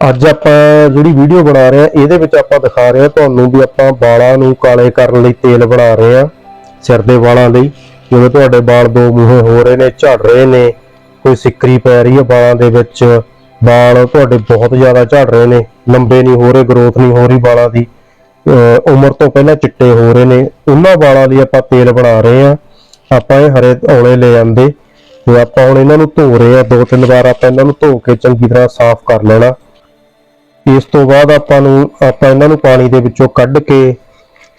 ਅੱਜ ਆਪਾਂ ਜਿਹੜੀ ਵੀਡੀਓ ਬਣਾ ਰਹੇ ਆ ਇਹਦੇ ਵਿੱਚ ਆਪਾਂ ਦਿਖਾ ਰਹੇ ਆ ਤੁਹਾਨੂੰ ਵੀ ਆਪਾਂ ਵਾਲਾਂ ਨੂੰ ਕਾਲੇ ਕਰਨ ਲਈ ਤੇਲ ਬਣਾ ਰਹੇ ਆ ਸਿਰ ਦੇ ਵਾਲਾਂ ਲਈ। ਜਿਵੇਂ ਤੁਹਾਡੇ ਵਾਲ ਦੋ ਮੂੰਹੇ ਹੋ ਰਹੇ ਨੇ, ਝੜ ਰਹੇ ਨੇ, ਕੋਈ ਸਿੱਕਰੀ ਪੈ ਰਹੀ ਹੈ ਵਾਲਾਂ ਦੇ ਵਿੱਚ, ਵਾਲ ਤੁਹਾਡੇ ਬਹੁਤ ਜ਼ਿਆਦਾ ਝੜ ਰਹੇ ਨੇ, ਲੰਬੇ ਨਹੀਂ ਹੋ ਰਹੇ ਗਰੋਥ ਨਹੀਂ ਹੋ ਰਹੀ ਵਾਲਾਂ ਦੀ। ਅਹ ਉਮਰ ਤੋਂ ਪਹਿਲਾਂ ਚਿੱਟੇ ਹੋ ਰਹੇ ਨੇ, ਉਹਨਾਂ ਵਾਲਾਂ ਲਈ ਆਪਾਂ ਤੇਲ ਬਣਾ ਰਹੇ ਆ ਆਪਾਂ ਇਹ ਹਰੇ ਔਲੇ ਲੈ ਆਂਦੇ, ਤੇ ਆਪਾਂ ਹੁਣ ਇਹਨਾਂ ਨੂੰ ਧੋ ਰਹੇ ਆ ਦੋ ਤਿੰਨ ਵਾਰ ਆਪਾਂ ਇਹਨਾਂ ਨੂੰ ਧੋ ਕੇ ਚੰਗੀ ਤਰ੍ਹਾਂ ਸਾਫ਼ ਕਰ ਲੈਣਾ। ਇਸ ਤੋਂ ਬਾਅਦ ਆਪਾਂ ਨੂੰ, ਆਪਾਂ ਇਹਨਾਂ ਨੂੰ ਪਾਣੀ ਦੇ ਵਿੱਚੋਂ ਕੱਢ ਕੇ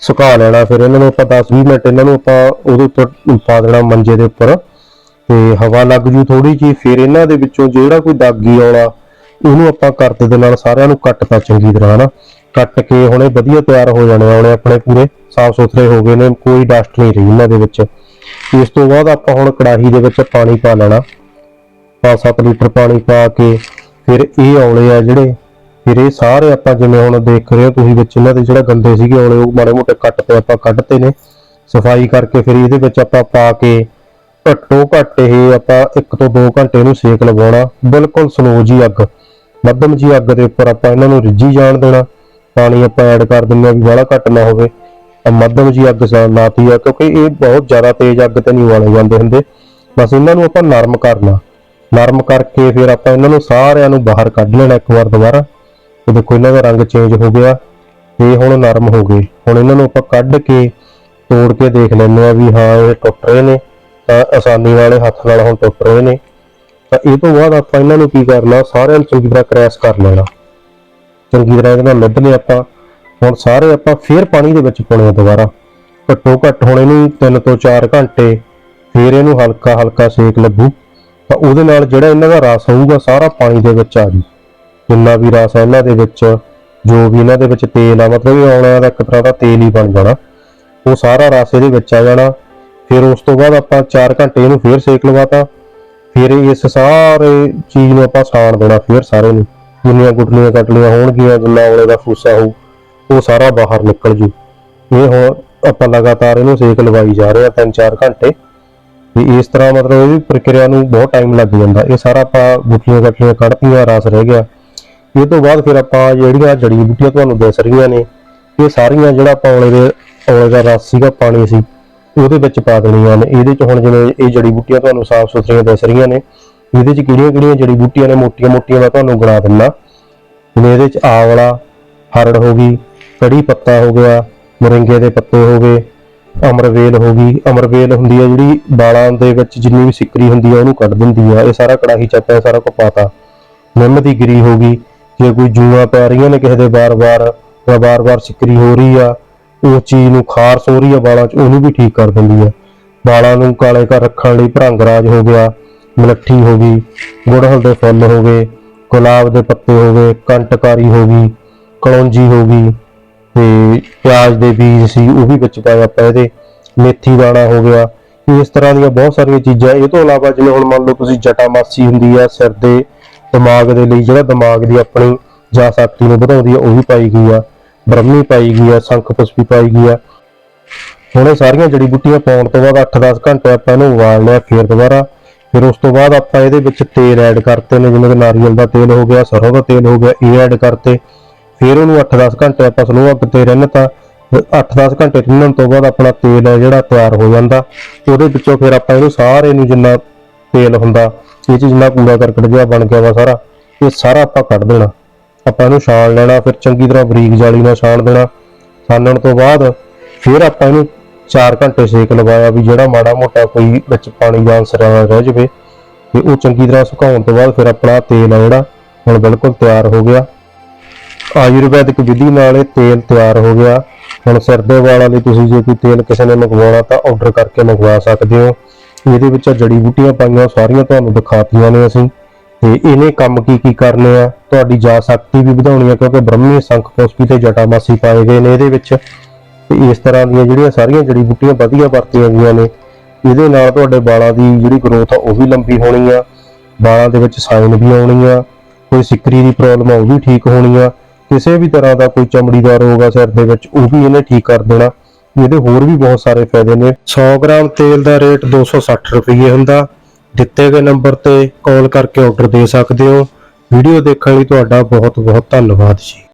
ਸੁਕਾ ਲੈਣਾ। ਫਿਰ ਇਹਨਾਂ ਨੂੰ ਆਪਾਂ 10-20 ਮਿੰਟ ਇਹਨਾਂ ਨੂੰ ਆਪਾਂ ਉਹਦੇ ਉੱਪਰ ਪਾ ਦੇਣਾ ਮੰਜੇ ਦੇ ਉੱਪਰ। ਤੇ ਹਵਾ ਲੱਗ ਜੂ ਥੋੜੀ ਜੀ ਫਿਰ ਇਹਨਾਂ ਦੇ ਵਿੱਚੋਂ ਜਿਹੜਾ ਕੋਈ ਦਾਗੀ ਆਉਣਾ, ਉਹਨੂੰ ਆਪਾਂ ਕਰਦ ਦੇ ਨਾਲ ਸਾਰਿਆਂ ਨੂੰ ਕੱਟਤਾ ਚੰਗੀ ਤਰ੍ਹਾਂ ਨਾ ਕੱਟ ਕੇ ਹੁਣੇ ਵਧੀਆ ਤਿਆਰ ਹੋ ਜਾਣੇ ਆਉਣੇ ਆਪਣੇ ਪੂਰੇ, ਸਾਫ਼ ਸੁਥਰੇ ਹੋ ਗਏ ਨੇ, ਕੋਈ ਡਸਟ ਨਹੀਂ ਰਹੀ ਇਹਨਾਂ ਦੇ ਵਿੱਚ। ਇਸ ਤੋਂ ਬਾਅਦ ਆਪਾਂ ਹੁਣ ਕੜਾਹੀ ਦੇ ਵਿੱਚ ਪਾਣੀ ਪਾ ਲੈਣਾ। 5-7 ਲੀਟਰ ਪਾਣੀ ਪਾ ਕੇ ਫਿਰ ਇਹ ਆਉਣੇ ਆ ਜਿਹੜੇ ਫਿਰ ਇਹ ਸਾਰੇ ਆਪਾਂ ਜਿਵੇਂ ਹੁਣ ਦੇਖ ਰਹੇ ਹੋ ਤੁਸੀਂ ਵਿੱਚ ਇਹਨਾਂ ਦੇ ਜਿਹੜਾ ਗੰਦੇ ਸੀਗੇ ਔਲੇ ਉਹ ਮਾੜੇ ਮੋਟੇ ਕੱਟ ਤੇ ਆਪਾਂ ਕੱਢਤੇ ਨੇ। ਸਫ਼ਾਈ ਕਰਕੇ ਫਿਰ ਇਹਦੇ ਵਿੱਚ ਆਪਾਂ ਪਾ ਕੇ ਘੱਟੋ ਘੱਟ ਇਹ ਆਪਾਂ 1 ਤੋਂ 2 ਘੰਟੇ ਨੂੰ ਸੇਕ ਲਵਾਉਣਾ। ਬਿਲਕੁਲ ਸਲੋ ਜੀ ਅੱਗ, ਮੱਧਮ ਜੀ ਅੱਗ ਦੇ ਉੱਪਰ ਆਪਾਂ ਇਹਨਾਂ ਨੂੰ ਰਿੱਝੀ ਜਾਣ ਦੇਣਾ। ਪਾਣੀ ਆਪਾਂ ਐਡ ਕਰ ਦਿੰਦੇ ਆ ਵੀ ਵਾਲਾ ਘੱਟ ਨਾ ਹੋਵੇ। ਤਾਂ ਮੱਧਮ ਜੀ ਅੱਗ ਸਾ ਲਾਤੀ ਆ, ਕਿਉਂਕਿ ਇਹ ਬਹੁਤ ਜ਼ਿਆਦਾ ਤੇਜ਼ ਅੱਗ ਤੇ ਨਹੀਂ ਵਾਲੇ ਜਾਂਦੇ ਹੁੰਦੇ। ਬਸ ਇਹਨਾਂ ਨੂੰ ਆਪਾਂ ਨਰਮ ਕਰਨਾ। ਨਰਮ ਕਰਕੇ ਫਿਰ ਆਪਾਂ ਇਹਨਾਂ ਨੂੰ ਸਾਰਿਆਂ ਨੂੰ ਬਾਹਰ ਕੱਢ ਲੈਣਾ ਇੱਕ ਵਾਰ ਦੁਬਾਰਾ। ਤੇ ਦੇਖੋ, ਇਹਨਾਂ ਦਾ ਰੰਗ ਚੇਂਜ ਹੋ ਗਿਆ ਇਹ ਹੁਣ ਨਰਮ ਹੋ ਗਏ। ਹੁਣ ਇਹਨਾਂ ਨੂੰ ਆਪਾਂ ਕੱਢ ਕੇ ਤੋੜ ਕੇ ਦੇਖ ਲੈਂਦੇ ਆ ਵੀ ਹਾਂ, ਇਹ ਟੁੱਟ ਰਹੇ ਨੇ। ਤਾਂ ਆਸਾਨੀ ਵਾਲੇ ਹੱਥ ਨਾਲ ਹੁਣ ਟੁੱਟ ਰਹੇ ਨੇ। ਤਾਂ ਇਹ ਤੋਂ ਬਾਅਦ ਆਪਾਂ ਇਹਨਾਂ ਨੂੰ ਕੀ ਕਰਨਾ, ਸਾਰਿਆਂ ਨੂੰ ਚੰਗੀ ਤਰ੍ਹਾਂ ਕ੍ਰੈਸ਼ ਕਰ ਲੈਣਾ। ਚੰਗੀ ਤਰ੍ਹਾਂ ਇਹਦੇ ਨਾਲ ਮਿੱਧ ਲਿਆ ਆਪਾਂ। ਹੁਣ ਸਾਰੇ ਆਪਾਂ ਫੇਰ ਪਾਣੀ ਦੇ ਵਿੱਚ ਪਾਉਣੇ ਦੁਬਾਰਾ। ਘੱਟੋ ਘੱਟ ਹੁਣ ਇਹਨੂੰ 3 ਤੋਂ 4 ਘੰਟੇ ਫੇਰ ਇਹਨੂੰ ਹਲਕਾ ਹਲਕਾ ਸੇਕ ਲੱਗੂ। ਤਾਂ ਉਹਦੇ ਨਾਲ ਜਿਹੜਾ ਇਹਨਾਂ ਦਾ ਰਸ ਹੋਊਗਾ, ਸਾਰਾ ਪਾਣੀ ਦੇ ਵਿੱਚ ਆ ਜੂ। ਜਿੰਨਾ ਵੀ ਰਸ ਹੈ ਇਹਨਾਂ ਦੇ ਵਿੱਚ, ਜੋ ਵੀ ਇਹਨਾਂ ਦੇ ਵਿੱਚ ਤੇਲ ਆ, ਮਤਲਬ ਇਹ ਆਉਣਾ ਦਾ ਇੱਕ ਤਰ੍ਹਾਂ ਦਾ ਤੇਲ ਹੀ ਬਣ ਜਾਣਾ। ਉਹ ਸਾਰਾ ਰਸ ਇਹਦੇ ਵਿੱਚ ਆ ਜਾਣਾ। ਫਿਰ ਉਸ ਤੋਂ ਬਾਅਦ ਆਪਾਂ 4 ਘੰਟੇ ਇਹਨੂੰ ਫੇਰ ਸੇਕ ਲਵਾਤਾ। ਫਿਰ ਇਸ ਸਾਰੇ ਚੀਜ਼ ਨੂੰ ਆਪਾਂ ਸਾੜ ਦੇਣਾ ਫਿਰ ਸਾਰੇ ਨੂੰ। ਜਿੰਨੀਆਂ ਗੁਟਲੀਆਂ ਕੱਟਲੀਆਂ ਹੋਣਗੀਆਂ, ਜਿੰਨਾ ਔਲੇ ਦਾ ਫੂਸਾ ਹੋਊ, ਉਹ ਸਾਰਾ ਬਾਹਰ ਨਿਕਲ ਜੂ। ਇਹ ਹੁਣ ਆਪਾਂ ਲਗਾਤਾਰ ਇਹਨੂੰ ਸੇਕ ਲਵਾਈ ਜਾ ਰਹੇ ਆ 3-4 ਘੰਟੇ। ਵੀ ਇਸ ਤਰ੍ਹਾਂ ਮਤਲਬ ਇਹਦੀ ਪ੍ਰਕਿਰਿਆ ਨੂੰ ਬਹੁਤ ਟਾਈਮ ਲੱਗ ਜਾਂਦਾ। ਇਹ ਸਾਰਾ ਆਪਾਂ ਗੁਟਲੀਆਂ ਕੱਟਲੀਆਂ ਕੱਢਤੀਆਂ, ਰਸ ਰਹਿ ਗਿਆ। ਇਹ ਤੋਂ ਬਾਅਦ ਫਿਰ ਆਪਾਂ ਜਿਹੜੀਆਂ ਜੜੀ ਬੂਟੀਆਂ ਤੁਹਾਨੂੰ ਦਿਸ ਰਹੀਆਂ ਨੇ, ਇਹ ਸਾਰੀਆਂ ਜਿਹੜਾ ਆਪਾਂ ਔਲੇ ਦੇ ਔਲੇ ਦਾ ਰਸ ਸੀਗਾ, ਪਾਣੀ ਸੀ, ਉਹਦੇ ਵਿੱਚ ਪਾ ਦੇਣੀਆਂ ਨੇ। ਇਹਦੇ ਚ ਹੁਣ ਜਿਵੇਂ ਇਹ ਜੜੀ ਬੂਟੀਆਂ ਤੁਹਾਨੂੰ ਸਾਫ਼ ਸੁਥਰੀਆਂ ਦਿਸ ਰਹੀਆਂ ਨੇ, ਇਹਦੇ ਚ ਕਿਹੜੀਆਂ ਕਿਹੜੀਆਂ ਜੜੀ ਬੂਟੀਆਂ ਨੇ? ਮੋਟੀਆਂ ਮੋਟੀਆਂ ਮੈਂ ਤੁਹਾਨੂੰ ਗਿਣਾ ਦਿੰਦਾ। ਜਿਵੇਂ ਇਹਦੇ ਚ ਆਵਲਾ, ਹਰੜ ਹੋ ਗਈ, ਕੜੀ ਪੱਤਾ ਹੋ ਗਿਆ, ਮੋਰਿੰਗੇ ਦੇ ਪੱਤੇ ਹੋ ਗਏ, ਅਮਰਵੇਲ ਹੋ ਗਈ। ਅਮਰਵੇਲ ਹੁੰਦੀ ਹੈ ਜਿਹੜੀ ਬਾਲਾਂ ਦੇ ਵਿੱਚ ਜਿੰਨੀ ਵੀ ਸਿੱਕਰੀ ਹੁੰਦੀ ਹੈ ਉਹਨੂੰ ਕੱਢ ਦਿੰਦੀ ਆ। ਇਹ ਸਾਰਾ ਕੜਾਹੀ ਚ ਆਪਾਂ ਸਾਰਾ ਕੁ ਪਾਤਾ। ਨਿੰਮ ਦੀ ਗਿਰੀ ਹੋ ਗਈ। ਜੇ ਕੋਈ ਜੂਆਂ ਪੈ ਰਹੀਆਂ ਨੇ ਕਿਸੇ ਦੇ ਬਾਰ ਬਾਰ ਜਾਂ ਵਾਰ-ਵਾਰ ਸਿੱਕਰੀ ਹੋ ਰਹੀ ਆ ਉਸ ਚੀਜ਼ ਨੂੰ ਖਾਰਸ ਹੋ ਰਹੀ ਆ, ਵਾਲਾਂ 'ਚ ਉਹਨੂੰ ਵੀ ਠੀਕ ਕਰ ਦਿੰਦੀ ਆ। ਵਾਲਾਂ ਨੂੰ ਕਾਲੇ ਕਰ ਰੱਖਣ ਲਈ ਭਰੰਗਰਾਜ ਹੋ ਗਿਆ, ਮਲੱਠੀ ਹੋ ਗਈ, ਗੁੜਹਲ ਦੇ ਫੁੱਲ ਹੋ ਗਏ, ਗੁਲਾਬ ਦੇ ਪੱਤੇ ਹੋ ਗਏ, ਕੰਟਕਾਰੀ ਹੋ ਗਈ, ਕਲੌਂਜੀ ਹੋ ਗਈ, ਤੇ ਪਿਆਜ਼ ਦੇ ਬੀਜ ਸੀ, ਉਹ ਵੀ ਵਿੱਚ ਪਾਇਆ ਆਪਾਂ ਇਹਦੇ, ਮੇਥੀ ਦਾਣਾ ਹੋ ਗਿਆ। ਇਸ ਤਰ੍ਹਾਂ ਦੀਆਂ ਬਹੁਤ ਸਾਰੀਆਂ ਚੀਜ਼ਾਂ, ਇਹ ਤੋਂ ਇਲਾਵਾ ਜਿਵੇਂ ਹੁਣ ਮੰਨ ਲਓ ਤੁਸੀਂ ਜਟਾਮਾਸੀ ਹੁੰਦੀ ਆ, ਸਿਰ ਦੇ ਦਿਮਾਗ ਦੇ ਲਈ, ਜਿਹੜਾ ਦਿਮਾਗ ਦੀ ਆਪਣੀ ਜਾਂ ਸ਼ਕਤੀ ਨੂੰ ਵਧਾਉਂਦੀ ਆ, ਉਹ ਵੀ ਪਾਈ ਗਈ ਆ। ਬ੍ਰਹਮੀ ਪਾਈ ਗਈ ਆ, ਸ਼ੰਖ ਪੁਸ਼ਪੀ ਪਾਈ ਗਈ ਆ। ਹੁਣ ਇਹ ਸਾਰੀਆਂ ਜੜੀ ਬੂਟੀਆਂ ਪਾਉਣ ਤੋਂ ਬਾਅਦ 8-10 ਘੰਟੇ ਆਪਾਂ ਇਹਨੂੰ ਉਬਾਲ ਲਿਆ ਫਿਰ ਦੁਬਾਰਾ। ਫਿਰ ਉਸ ਤੋਂ ਬਾਅਦ ਆਪਾਂ ਇਹਦੇ ਵਿੱਚ ਤੇਲ ਐਡ ਕਰਤੇ ਨੇ, ਜਿਵੇਂ ਕਿ ਨਾਰੀਅਲ ਦਾ ਤੇਲ ਹੋ ਗਿਆ, ਸਰੋਂ ਦਾ ਤੇਲ ਹੋ ਗਿਆ, ਇਹ ਐਡ ਕਰਤੇ। ਫਿਰ ਉਹਨੂੰ 8-10 ਘੰਟੇ ਆਪਾਂ ਸਲੋ ਅੱਗ ਤੇ ਰਿੰਨ ਤਾਂ 8-10 ਘੰਟੇ ਰਿੰਨਣ ਤੋਂ ਬਾਅਦ ਆਪਣਾ ਤੇਲ ਹੈ ਜਿਹੜਾ ਤਿਆਰ ਹੋ ਜਾਂਦਾ। ਉਹਦੇ ਵਿੱਚੋਂ ਫਿਰ ਆਪਾਂ ਇਹਨੂੰ ਸਾਰੇ ਨੂੰ ਜਿੰਨਾ ਤੇਲ ਹੁੰਦਾ, ਇਹ 'ਚ ਜਿੰਨਾ ਕੂੜਾ ਕਰਕਟ ਜਿਹਾ ਬਣ ਗਿਆ ਵਾ ਸਾਰਾ, ਇਹ ਸਾਰਾ ਆਪਾਂ ਕੱਢ ਦੇਣਾ। ਆਪਾਂ ਇਹਨੂੰ ਛਾਣ ਲੈਣਾ, ਫਿਰ ਚੰਗੀ ਤਰ੍ਹਾਂ ਬਰੀਕ ਜਾਲੀ ਨਾਲ ਛਾਣ ਦੇਣਾ। ਛਾਣਨ ਤੋਂ ਬਾਅਦ ਫਿਰ ਆਪਾਂ ਇਹਨੂੰ 4 ਘੰਟੇ ਸੇਕ ਲਵਾਇਆ ਵੀ ਜਿਹੜਾ ਮਾੜਾ ਮੋਟਾ ਕੋਈ ਵਿੱਚ ਪਾਣੀ ਜਾਂ ਸਰਿਆ ਰਹਿ ਜਵੇ, ਤੇ ਉਹ ਚੰਗੀ ਤਰ੍ਹਾਂ ਸੁਕਾਉਣ ਤੋਂ ਬਾਅਦ ਫਿਰ ਆਪਣਾ ਤੇਲ ਆ ਜਿਹੜਾ, ਹੁਣ ਬਿਲਕੁਲ ਤਿਆਰ ਹੋ ਗਿਆ। ਆਯੁਰਵੈਦਿਕ ਵਿਧੀ ਨਾਲ ਇਹ ਤੇਲ ਤਿਆਰ ਹੋ ਗਿਆ। ਹੁਣ ਸਿਰ ਦੇ ਵਾਲਾਂ ਲਈ ਤੁਸੀਂ ਜੇ ਕੋਈ ਤੇਲ ਕਿਸੇ ਨੇ ਮੰਗਵਾਉਣਾ ਤਾਂ ਆਰਡਰ ਕਰਕੇ ਮੰਗਵਾ ਸਕਦੇ ਹੋ। ਇਹਦੇ ਵਿੱਚ ਆਹ ਜੜੀ ਬੂਟੀਆਂ ਪਾਈਆਂ, ਸਾਰੀਆਂ ਤੁਹਾਨੂੰ ਦਿਖਾਤੀਆਂ ਨੇ ਅਸੀਂ। ਤੇ ਇਹਨੇ ਕੰਮ ਕੀ ਕੀ ਕਰਨੇ ਆ? ਤੁਹਾਡੀ ਜਾ ਸ਼ਕਤੀ ਵੀ ਵਧਾਉਣੀ ਆ, ਕਿਉਂਕਿ ਬ੍ਰਹਮੀ ਸੰਖ ਪੁਸ਼ਪੀ ਤੇ ਜਟਾਮਾਸੀ ਪਾਏ ਗਏ ਨੇ ਇਹਦੇ ਵਿੱਚ। ਤੇ ਇਸ ਤਰ੍ਹਾਂ ਦੀਆਂ ਜਿਹੜੀਆਂ ਸਾਰੀਆਂ ਜੜੀ ਬੂਟੀਆਂ ਵਧੀਆ ਵਰਤੀਆਂ ਗਈਆਂ ਨੇ, ਇਹਦੇ ਨਾਲ ਤੁਹਾਡੇ ਵਾਲਾਂ ਦੀ ਜਿਹੜੀ ਗਰੋਥ ਆ, ਉਹ ਵੀ ਲੰਬੀ ਹੋਣੀ ਆ। ਵਾਲਾਂ ਦੇ ਵਿੱਚ ਸਾਈਨ ਵੀ ਆਉਣੀ ਆ, ਕੋਈ ਸਿੱਕਰੀ ਦੀ ਪ੍ਰੋਬਲਮ ਆ, ਉਹ ਵੀ ਠੀਕ ਹੋਣੀ ਆ। ਕਿਸੇ ਵੀ ਤਰ੍ਹਾਂ ਦਾ ਕੋਈ ਚਮੜੀ ਦਾ ਰੋਗ ਆ ਸਿਰ ਦੇ ਵਿੱਚ, ਉਹ ਵੀ ਇਹਨੇ ਠੀਕ ਕਰ ਦੇਣਾ। ਇਹਦੇ ਹੋਰ ਵੀ ਬਹੁਤ ਸਾਰੇ ਫਾਇਦੇ ਨੇ। 100 ਗ੍ਰਾਮ ਤੇਲ ਦਾ ਰੇਟ 260 ਰੁਪਏ ਹੁੰਦਾ। ਦਿੱਤੇ ਗਏ ਨੰਬਰ ਤੇ ਕਾਲ ਕਰਕੇ ਆਰਡਰ ਦੇ ਸਕਦੇ ਹੋ। ਵੀਡੀਓ ਦੇਖਣ ਲਈ ਤੁਹਾਡਾ ਬਹੁਤ ਬਹੁਤ ਧੰਨਵਾਦ ਜੀ।